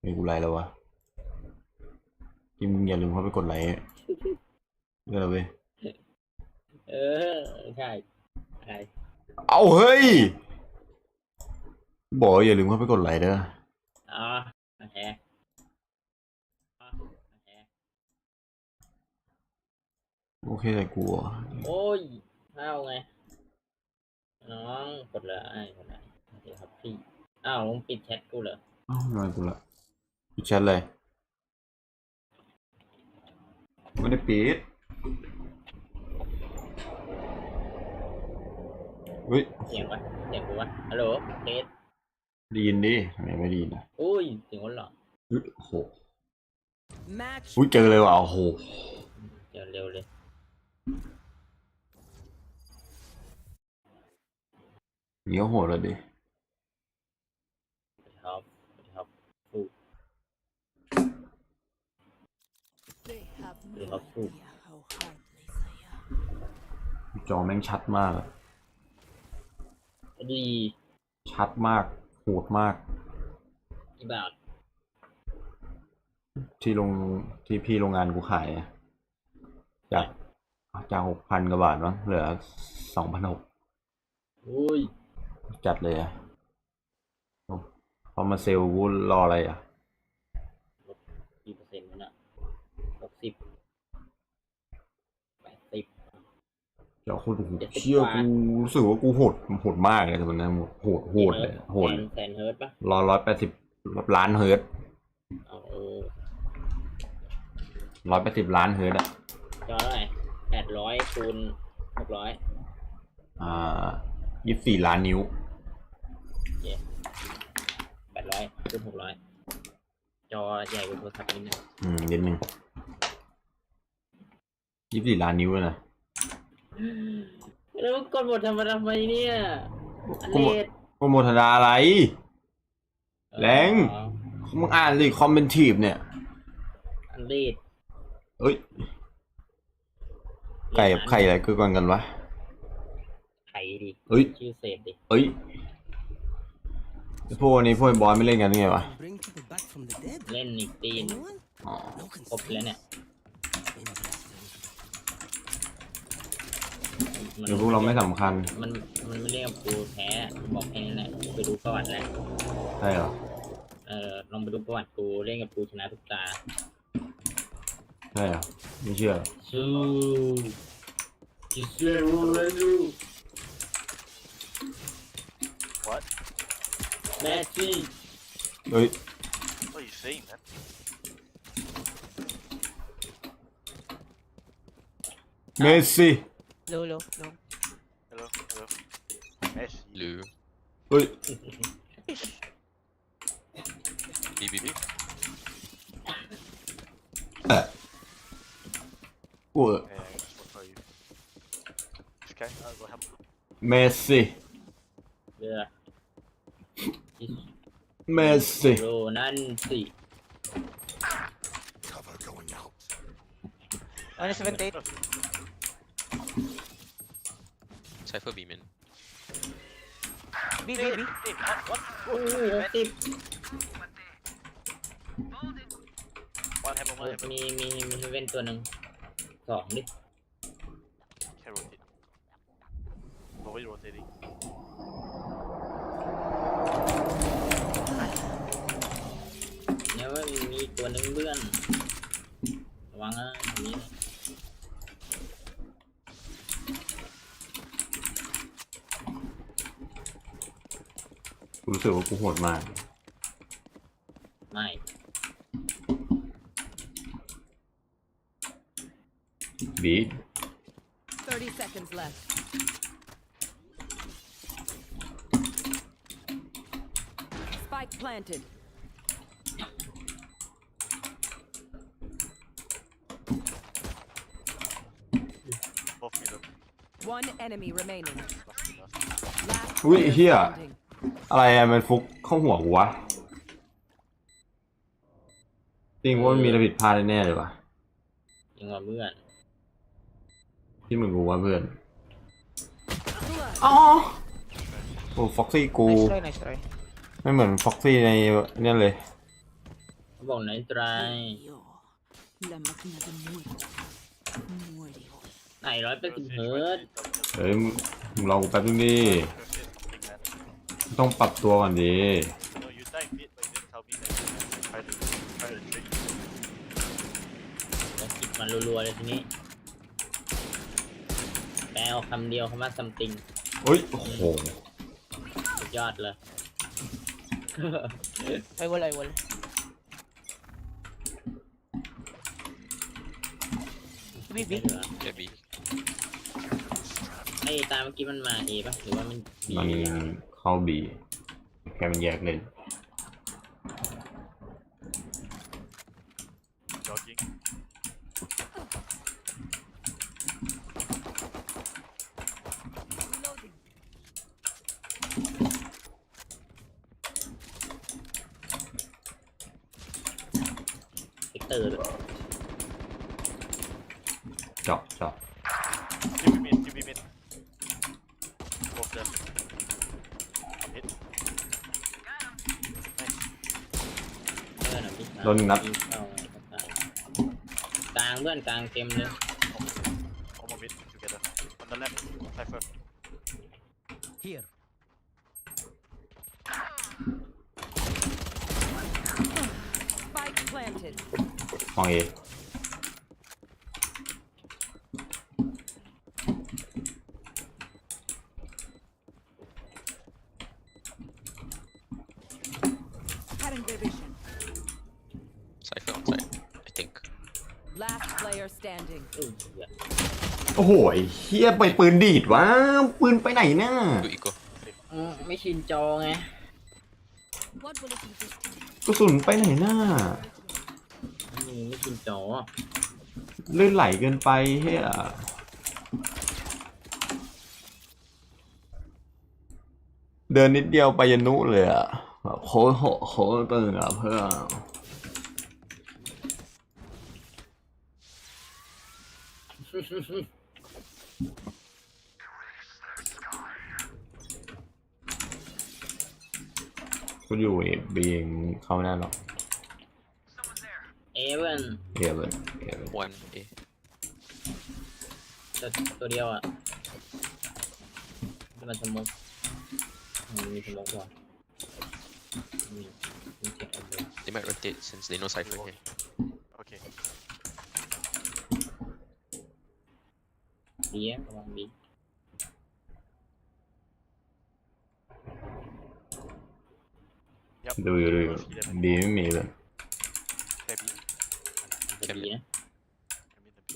ไม่กูไลค์แล้ววะกิมอย่าลืมเข้าไปกดไลค์เรื่องอะไรเว้ยเออใช่ใช่เอาเฮ้ย บอกว่าอย่าลืมเข้าไปกดไลค์เด้ออ๋อโอเคอ๋อโอเคโอเคแต่กูอะโอ้ยเข้าไง น้อง กดเลยกดเลยโอเคครับพี่ อ้าวมึงปิดแชทกูเหรอเอ้าทำไมกูละ ปิดแชทเลยไม่ได้ปิดเฮ้ยเสียงวะเสียงกูวะฮัลโหลเทสได้ยินดิทำไมไม่ได้ยินอะอุ้ยเสียงคนหรอเฮ้ยโอ้โห Match อุ้ยเจอเลยว่ะโอ้โหเดี๋ยวเร็วเลยเหนียวโหดเลยดิ ครับครับ They have They no have food. idea how hard they are. จอแม่งชัดมากอะดีชัดมากโหดมากอีบาทที่โรงที่พี่โรงงานกูขายอะจากจากหกพันกว่าบาทมั้งเหลือสองพันหกอุ้ยจัดเลยอะโอ้พอมาเซลล์กูรออะไรอะกี่เปอร์เซ็นต์มันอะหกสิบแปดสิบ เดี๋ยวคุณโอ้โหเจ็ดสิบเชี่ยกว่ากูรู้สึกว่ากูโหดโหดมากเลยแต่มันนะโหดโหดเลยโหดแสนแสนเฮิร์ตปะร้อยร้อยแปดสิบล้านเฮิร์ตเอาเออร้อยแปดสิบล้านเฮิร์ตอะจอเท่าไหร่แปดร้อยคูณหกร้อยอ่ายี่สิบสี่ล้านนิ้วแปดร้อยคูณหกร้อยจอใหญ่กว่าโทรศัพท์นิดนึงอืมนิดนึงยี่สิบสี่ล้านนิ้วเลยนะ แล้วกดบททำไมทำไมเนี่ยอันกดเลบทดโปรโมทนาอะไร แรงอ๋อมึงอ่านดิคอมเมนทีฟเนี่ย อันเลดเอ้ย ไก่กับไข่อะไรคือกันกันวะ ไข่ดิเอ้ย ชื่อเศษดิเอ้ยไอ้พวกนี้พวกไอ้บอยไม่เล่นกันยังไงวะ Bring people back from the dead. เล่นอีกตีน Anyone? อ๋อ No ครบแล้วเนี่ย Interesting. เดี๋ยวพวกเราไม่สำคัญ มันมันไม่เรียกกูแพ้บอกแค่นั้นแหละกูไปดูประวัติแล้วใช่เหรอ เออลองไปดูประวัติกูเล่นกับกูชนะทุกตาใช่เหรอ ไม่เชื่อ สู้จิเซโรเลนู What? แมสซี่เอ้ย What are you saying, man? เมสซี่ Hello. low, low. Hello, hello. Merci. Blue. Oi. Beep, Ah. What? Okay, I will. Messi. Yeah. Messi. Ronaldo. Cover going out. 178. ไซเฟอร์บีเมน B, B, B. Hey, what? What? โอ้โหหกสิบ One heaven, one heaven. มีมีมีเฮเว่นตัวหนึ่งสองดิ Can't rotate. Nobody rotating. เนี่ยว่ามีอีกตัวหนึ่งเบื้อน รู้สึกว่ากูโหดมาก ไม่ บี 30 seconds left. Spike planted. Both middle. One enemy remaining. Must be last. Last Ui, player here. standing. อะไรอะมันฟุกเข้าหัวกูวะจริงว่ามันมีอะไรผิดพลาดแน่ๆเลยวะยังว่าเพื่อนที่มึงรู้ว่าเพื่อน Blood. อ๋อโอ้ฟ็อกซี่กู Nice try, nice try. ไม่เหมือนฟ็อกซี่ในเนี่ยเลย เขาบอกไหนตราย Yo, la máquina de muerte muere hoy. ไหนร้อยแปดสิบเฮิร์ตซ์เฮ้ยมึงรอกูแป๊บนึงดิ Big man. ต้องปรับตัวก่อนดิ No, you died mid, but you didn't tell me that. Try to, try to trick you. แล้วคิดมันรัวๆเลยทีนี้ แปลเอาคำเดียวคำว่า something เฮ้ยโอ้โหสุดยอดเลย Ay, wala, ay, wala. B, ไม่ B. เหลือ Yeah, B. ไอ้ตามเมื่อกี้มันมาเอปะหรือว่ามันบีมัน เข้าบีแค่มันแยกเล่น Jogging. เซกเตอร์ด้วยเจาะเจาะ Give me mid, give me mid. Both them. Hit. เพื่อนอะพี่ชาย โดนหนึ่งนัดยิเข้าไงก็ตายกลางเพื่อนกลางเต็มเลย Almost mid together. On the left, Cypher. Here. Spike planted. มองเอ Cutting their vision. Cypher on side, I think. Last player standing. อุ้ยเหี้ย โอ้โหไอ้เฮียไปปืนดีดวะปืนไปไหนน่ะ Go eco. อืมไม่ชินจอไง What will it be this time? กระสุนไปไหนน่ะอืมไม่ชินจอเลื่อนไหลเกินไปเฮียเดินนิดเดียวไปยันนุเลยอะแบบโคตรโหโคตรตึงอะเพื่อน กูอยู่เอบีเองเข้าไม่ได้หรอก เอเว่นเอเวนเอเวน One A. ตัวตัวเดียวอะที่มันสมกมันมีสมกว่ะมีมีเจ็บอันเดียว They might rotate since they know Cypher here. ดีอะระวังดี Yep. ดูอยู่ดูอยู่ดีไม่มีเลย Heavy. จะดีนะ I'm in the B.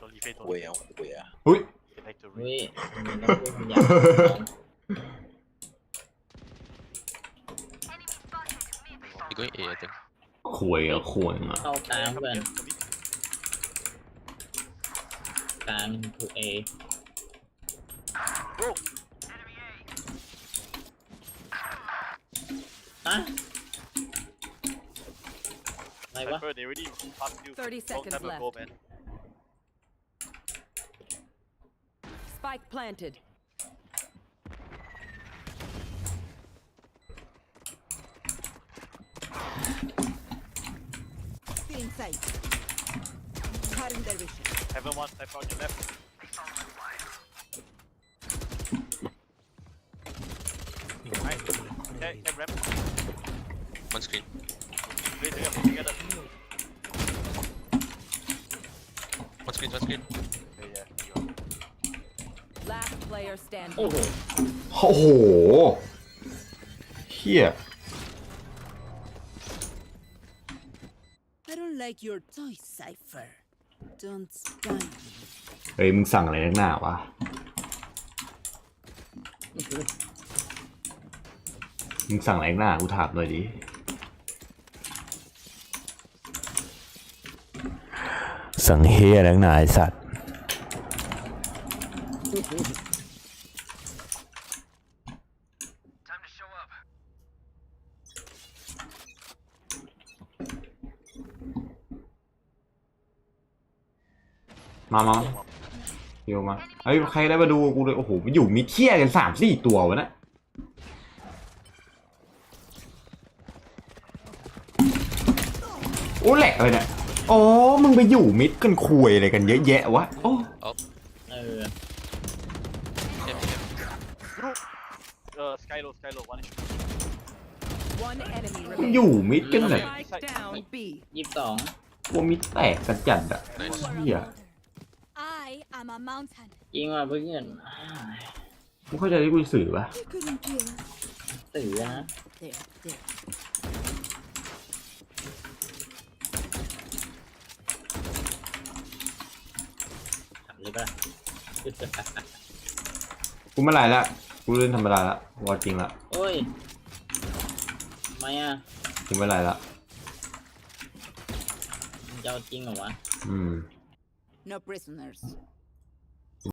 Don't leave it, don't leave it. อุ้ย They like to เฮ้ย read. มันต้องพูดมันอยากของ They're going A, I think. ขวยอะขวยอะเข้ากลาง Come เพื่อน here, come here. กลางถูกเอ Bro, ฮะอะไรวะ Cypher, they already passed you 30 long seconds time ago, left. man. Spike planted. Stay inside. Cutting their vision. Heaven one, Cypher on your left. Okay, okay, ramp. One screen. Play together, play together. One screen, one screen. Yeah, yeah, you are. Last player standing. โอ้โห โอ้โหเฮีย like your toy cipher. Don't spy me. เฮ้ยมึงสั่งอะไรนักหนาวะ มึงสั่งอะไรนักหนากูถามหน่อยดิ สั่งเฮียนักหนาไอสัตว์ มามาเดี๋ยวมาเฮ้ยใครได้มาดูกูเลยโอ้โหมันอยู่มีเที่ยกันสามสี่ตัววะนะโอ้แหลกเลยเนี่ยอ๋อมึงไปอยู่มิดกันคุยอะไรกันเยอะแยะวะโอ้เอองอยู่มิดกันเลยยี่สิบสอง กลัวมิดแตกกันจัดอะเชี่ย I am a mountain. ยิงมาเพื่อนมึงเข้าใจที่กูสื่อปะ You couldn't kill us. ตื่นนะ There, there. ถามเลยปะล่ะ กูไม่ไรละกูเล่นธรรมดาละวอลจริงละโอ้ยทำไมอะกูไม่ไรละมึงจะเอาจริงเหรอวะอืม No prisoners.